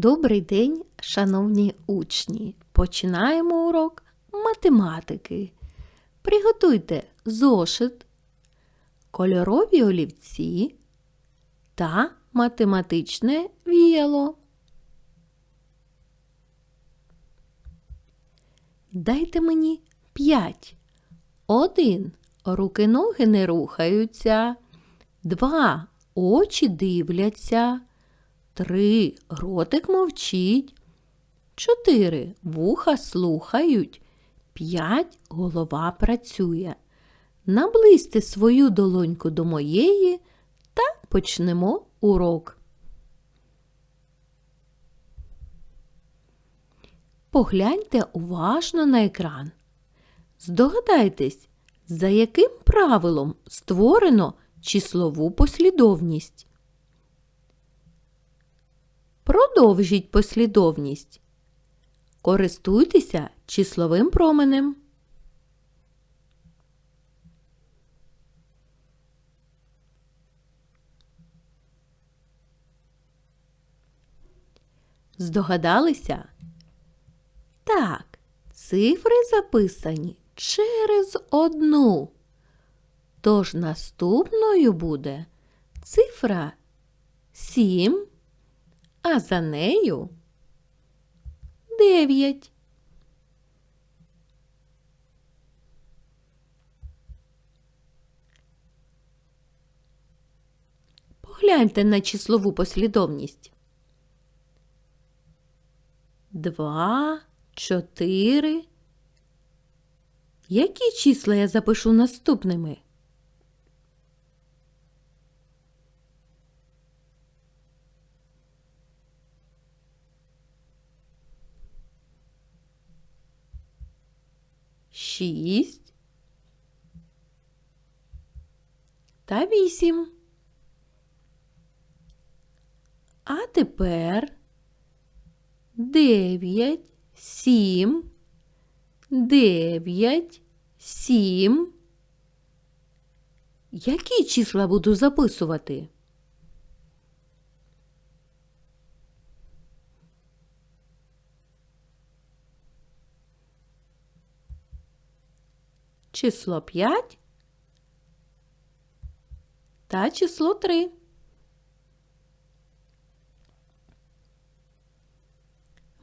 Добрий день, шановні учні! Починаємо урок математики. Приготуйте зошит, кольорові олівці та математичне віяло. Дайте мені п'ять. Один. Руки ноги не рухаються. Два. Очі дивляться. Три. Ротик мовчить. Чотири. Вуха слухають. П'ять. Голова працює. Наблизьте свою долоньку до моєї та почнемо урок. Погляньте уважно на екран. Здогадайтесь, за яким правилом створено числову послідовність. Продовжіть послідовність. Користуйтеся числовим променем. Здогадалися? Так, цифри записані через одну. Тож наступною буде цифра 7, а за нею 9. Погляньте на числову послідовність. Два, чотири. Які числа я запишу наступними? Шість та вісім. А тепер дев'ять, сім, дев'ять, сім. Які числа буду записувати? Число 5 та число 3.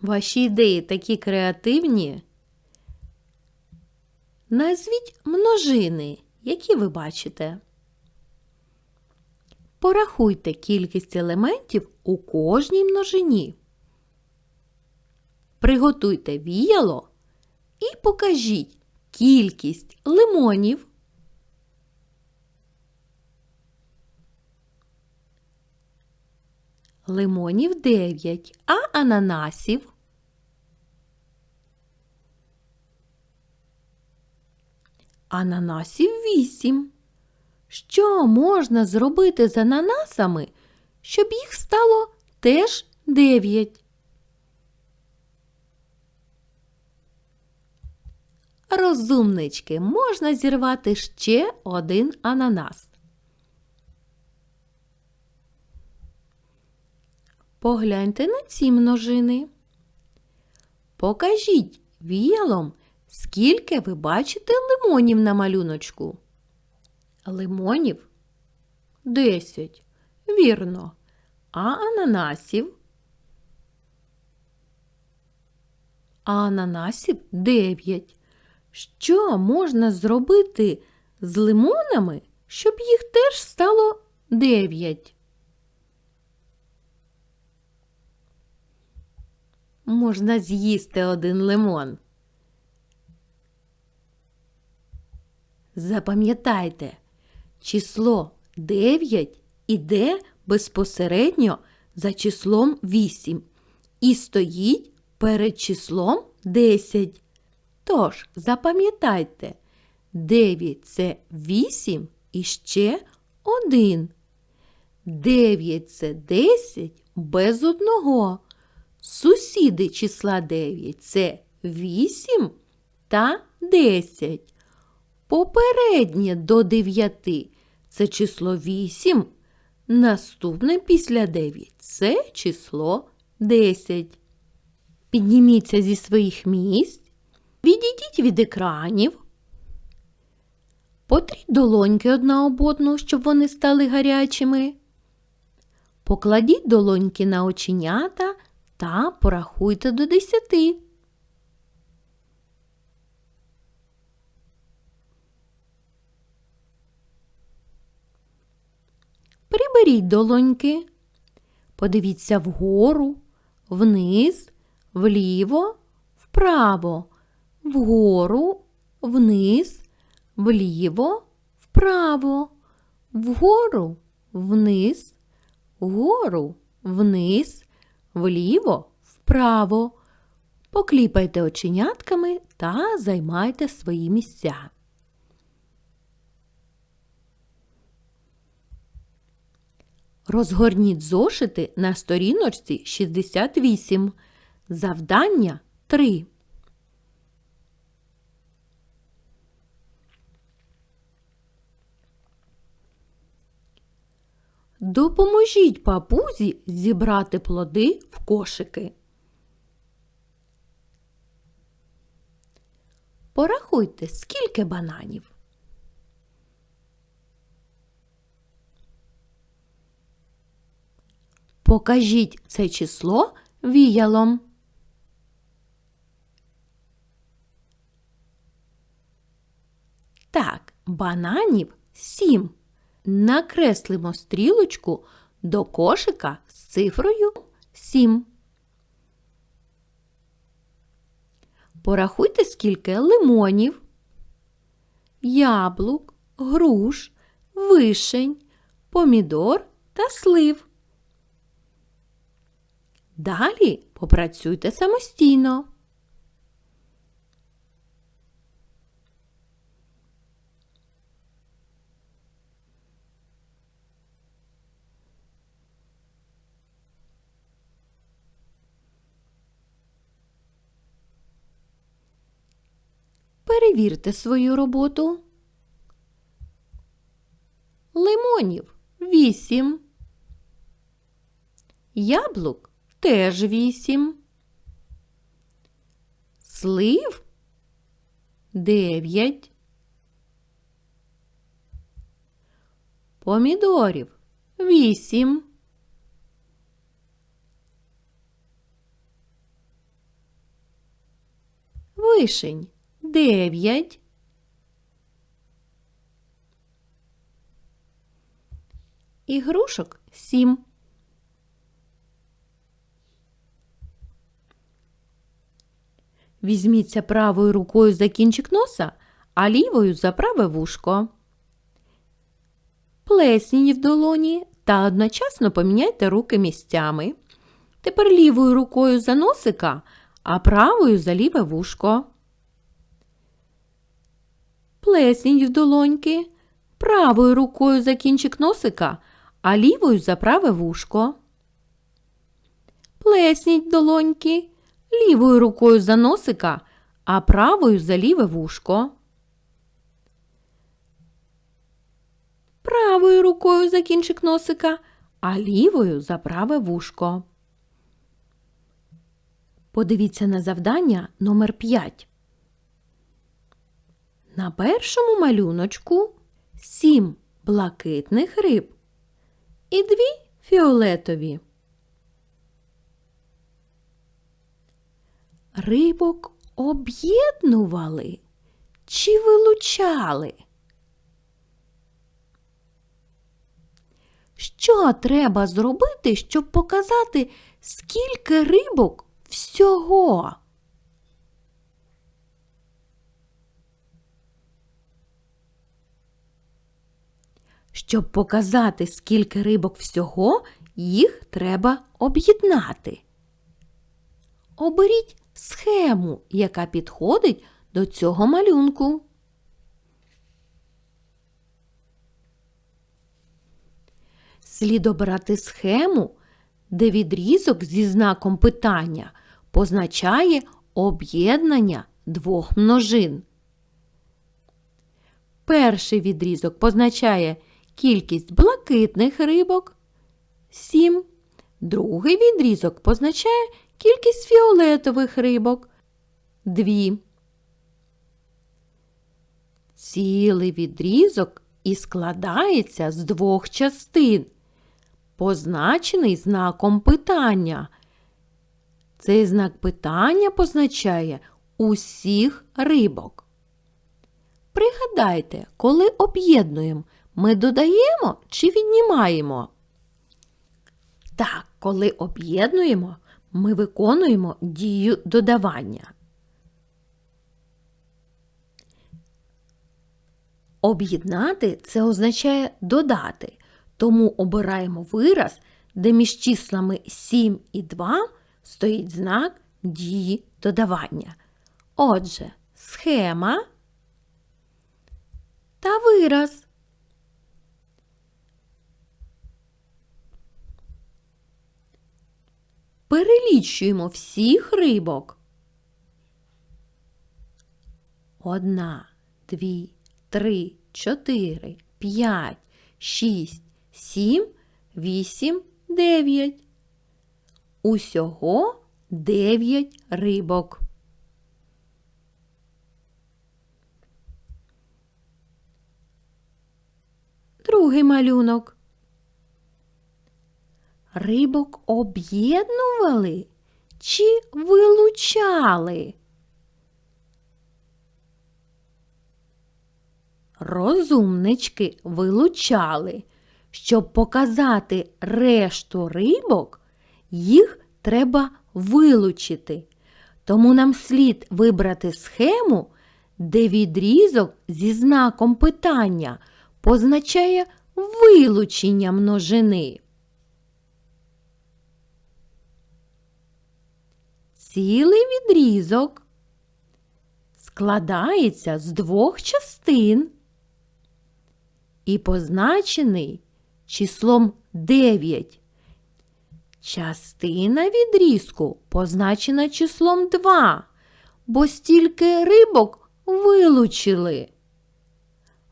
Ваші ідеї такі креативні. Назвіть множини, які ви бачите. Порахуйте кількість елементів у кожній множині. Приготуйте віяло і покажіть кількість лимонів. Лимонів 9, а ананасів Ананасів 8. Що можна зробити з ананасами, щоб їх стало теж 9? Розумнички, можна зірвати ще один ананас. Погляньте на ці множини. Покажіть віялом, скільки ви бачите лимонів на малюночку. Лимонів 10. Вірно. А ананасів? А ананасів 9. Що можна зробити з лимонами, щоб їх теж стало 9? Можна з'їсти один лимон. Запам'ятайте, число 9 іде безпосередньо за числом 8 і стоїть перед числом 10. Тож, запам'ятайте, 9 це 8 і ще 1. 9 це 10 без одного. Сусіди числа 9 це 8 та 10. Попереднє до 9 це число 8. Наступне після 9 це число 10. Підніміться зі своїх місць, відійдіть від екранів. Потріть долоньки одна об одну, щоб вони стали гарячими. Покладіть долоньки на оченята та порахуйте до 10. Приберіть долоньки. Подивіться вгору, вниз, вліво, вправо, вгору, вниз, вліво, вправо, вгору, вниз, вгору, вниз, вліво, вправо. Покліпайте оченятками та займайте свої місця. Розгорніть зошити на сторіночці 68. Завдання 3. Допоможіть папузі зібрати плоди в кошики. Порахуйте, скільки бананів. Покажіть це число віялом. Так, бананів сім. Накреслимо стрілочку до кошика з цифрою 7. Порахуйте, скільки лимонів, яблук, груш, вишень, помідор та слив. Далі попрацюйте самостійно. Перевірте свою роботу. Лимонів вісім. Яблук теж вісім. Слив дев'ять. Помідорів вісім. Вишень дев'ять. Ігрушок сім. Візьміться правою рукою за кінчик носа, а лівою за праве вушко. Плесніть в долоні та одночасно поміняйте руки місцями. Тепер лівою рукою за носика, а правою за ліве вушко. Плесніть в долоньки, правою рукою за кінчик носика, а лівою за праве вушко. Плесніть долоньки, лівою рукою за носика, а правою за ліве вушко. Правою рукою за кінчик носика, а лівою за праве вушко. Подивіться на завдання номер 5. На першому малюночку сім блакитних риб і дві фіолетові. Рибок об'єднували чи вилучали? Що треба зробити, щоб показати, скільки рибок всього? Щоб показати, скільки рибок всього, їх треба об'єднати. Оберіть схему, яка підходить до цього малюнку. Слід обрати схему, де відрізок зі знаком питання позначає об'єднання двох множин. Перший відрізок позначає кількість блакитних рибок 7 Другий відрізок позначає кількість фіолетових рибок. Дві. Цілий відрізок і складається з двох частин, позначений знаком питання. Цей знак питання позначає усіх рибок. Пригадайте, коли об'єднуємо, ми додаємо чи віднімаємо? Так, коли об'єднуємо, ми виконуємо дію додавання. Об'єднати це означає додати, тому обираємо вираз, де між числами 7 і 2 стоїть знак дії додавання. Отже, схема та вираз. Перелічуємо всіх рибок. Одна, дві, три, чотири, п'ять, шість, сім, вісім, дев'ять. Усього дев'ять рибок. Другий малюнок. Рибок об'єднували чи вилучали? Розумнички вилучали. Щоб показати решту рибок, їх треба вилучити. Тому нам слід вибрати схему, де відрізок зі знаком питання позначає вилучення множини. Цілий відрізок складається з двох частин і позначений числом 9. Частина відрізку позначена числом 2, бо стільки рибок вилучили.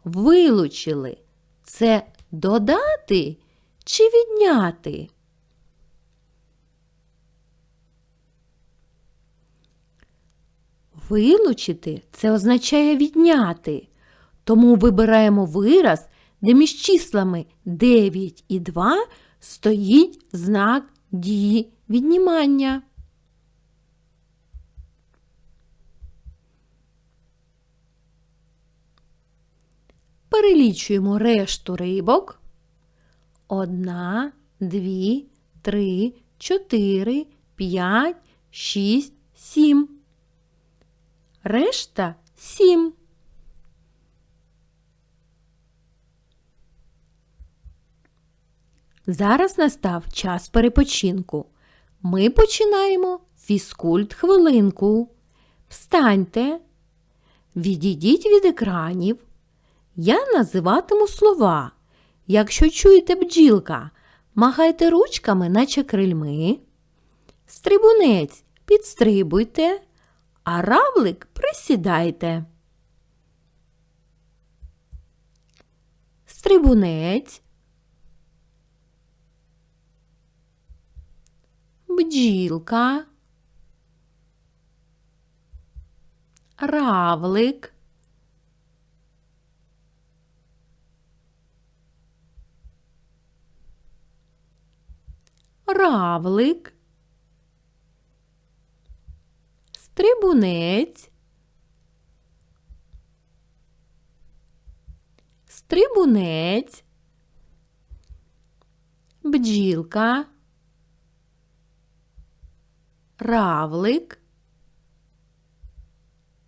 Вилучили це додати чи відняти? Вилучити це означає відняти. Тому вибираємо вираз, де між числами 9 і 2 стоїть знак дії віднімання. Перелічуємо решту рибок. Одна, дві, три, чотири, п'ять, шість, сім. Решта сім. Зараз настав час перепочинку. Ми починаємо фізкульт хвилинку. Встаньте, відійдіть від екранів. Я називатиму слова. Якщо чуєте бджілка, махайте ручками, наче крильми. Стрибунець підстрибуйте, а равлик присідайте. Стрибунець. Бджілка. Равлик. Равлик. Стрибунець. Стрибунець. Бджілка. Равлик.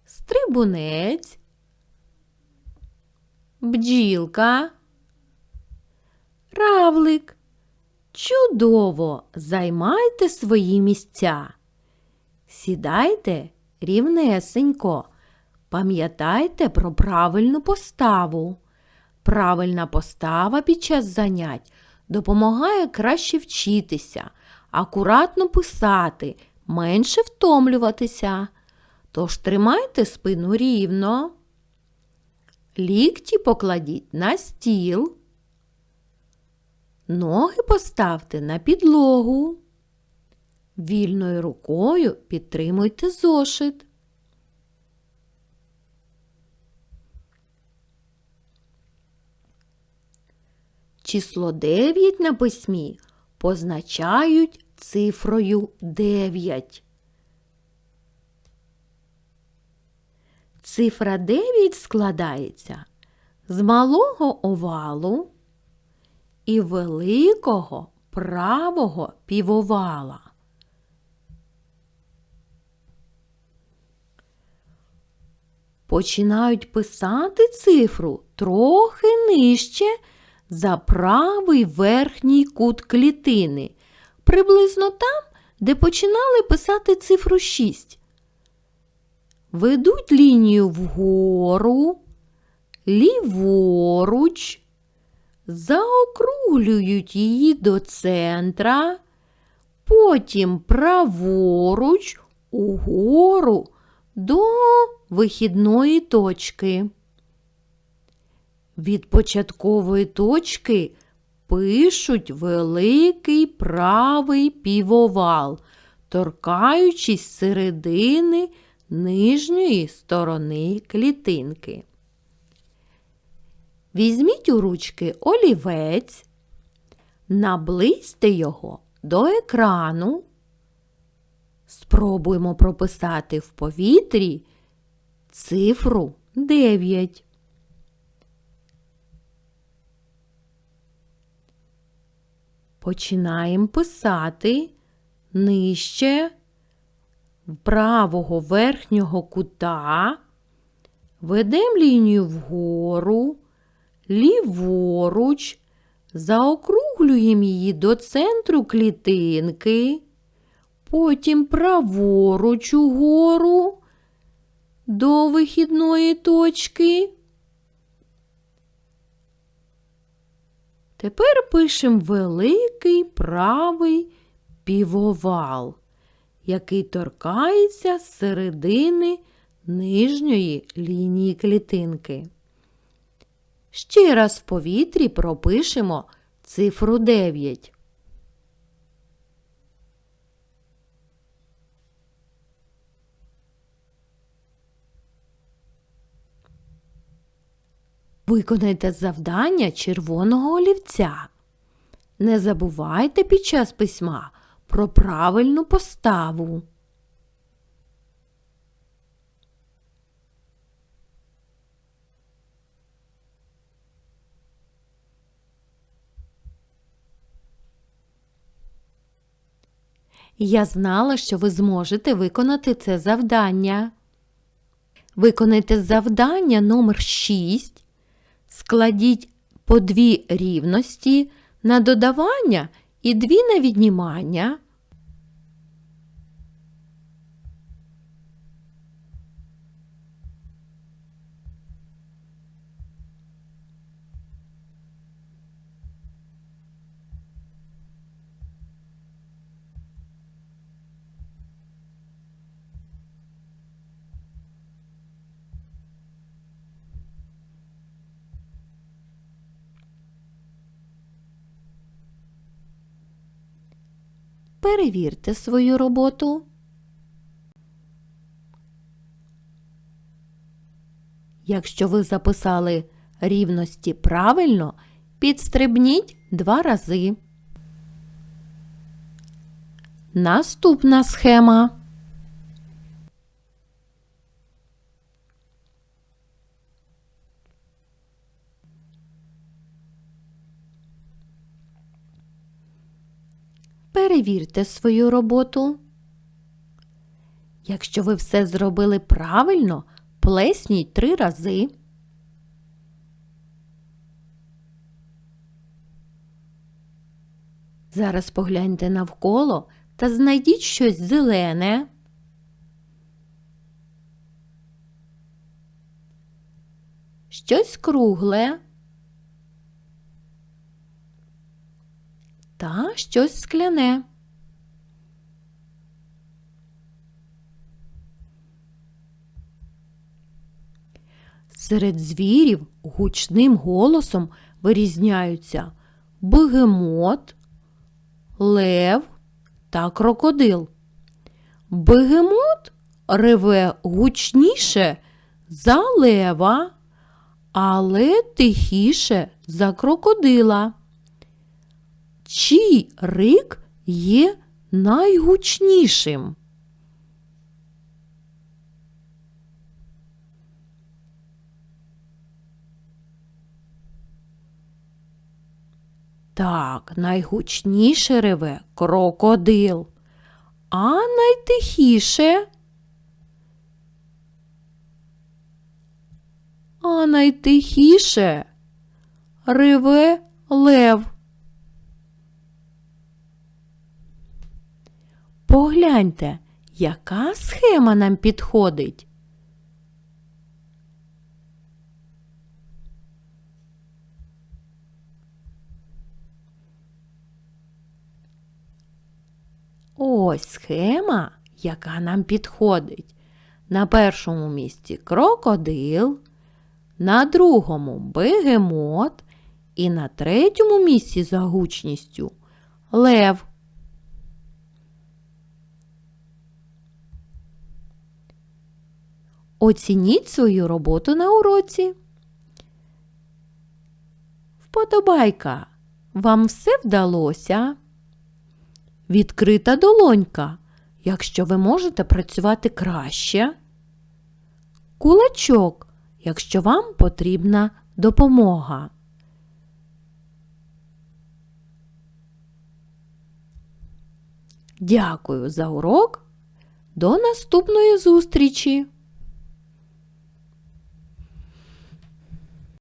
Стрибунець. Бджілка. Равлик. Чудово! Займайте свої місця. Сідайте рівнесенько. Пам'ятайте про правильну поставу. Правильна постава під час занять допомагає краще вчитися, акуратно писати, менше втомлюватися. Тож тримайте спину рівно. Лікті покладіть на стіл. Ноги поставте на підлогу. Вільною рукою підтримуйте зошит. Число 9 на письмі позначають цифрою 9. Цифра 9 складається з малого овалу і великого правого півовала. Починають писати цифру трохи нижче за правий верхній кут клітини, приблизно там, де починали писати цифру 6. Ведуть лінію вгору, ліворуч, заокруглюють її до центра, потім праворуч угору до вихідної точки. Від початкової точки пишуть великий правий півовал, торкаючись середини нижньої сторони клітинки. Візьміть у ручки олівець, наблизьте його до екрану. Спробуємо прописати в повітрі цифру 9. Починаємо писати нижче правого верхнього кута, ведемо лінію вгору, ліворуч, заокруглюємо її до центру клітинки, потім праворуч угору до вихідної точки. Тепер пишемо великий правий півовал, який торкається з середини нижньої лінії клітинки. Ще раз в повітрі пропишемо цифру 9. Виконайте завдання червоного олівця. Не забувайте під час письма про правильну поставу. Я знала, що ви зможете виконати це завдання. Виконайте завдання номер 6 Складіть по дві рівності на додавання і дві на віднімання. Перевірте свою роботу. Якщо ви записали рівності правильно, підстрибніть два рази. Наступна схема. Перевірте свою роботу. Якщо ви все зробили правильно, плесніть три рази. Зараз погляньте навколо та знайдіть щось зелене. Щось кругле. Та щось скляне. Серед звірів гучним голосом вирізняються бегемот, лев та крокодил. Бегемот реве гучніше за лева, але тихіше за крокодила. Чий рик є найгучнішим? Так, найгучніше реве крокодил, а найтихіше. А найтихіше реве лев. Погляньте, яка схема нам підходить. Ось схема, яка нам підходить. На першому місці крокодил, на другому бегемот і на третьому місці за гучністю лев. Оцініть свою роботу на уроці. Вподобайка. Вам все вдалося? Відкрита долонька, якщо ви можете працювати краще. Кулачок, якщо вам потрібна допомога. Дякую за урок. До наступної зустрічі!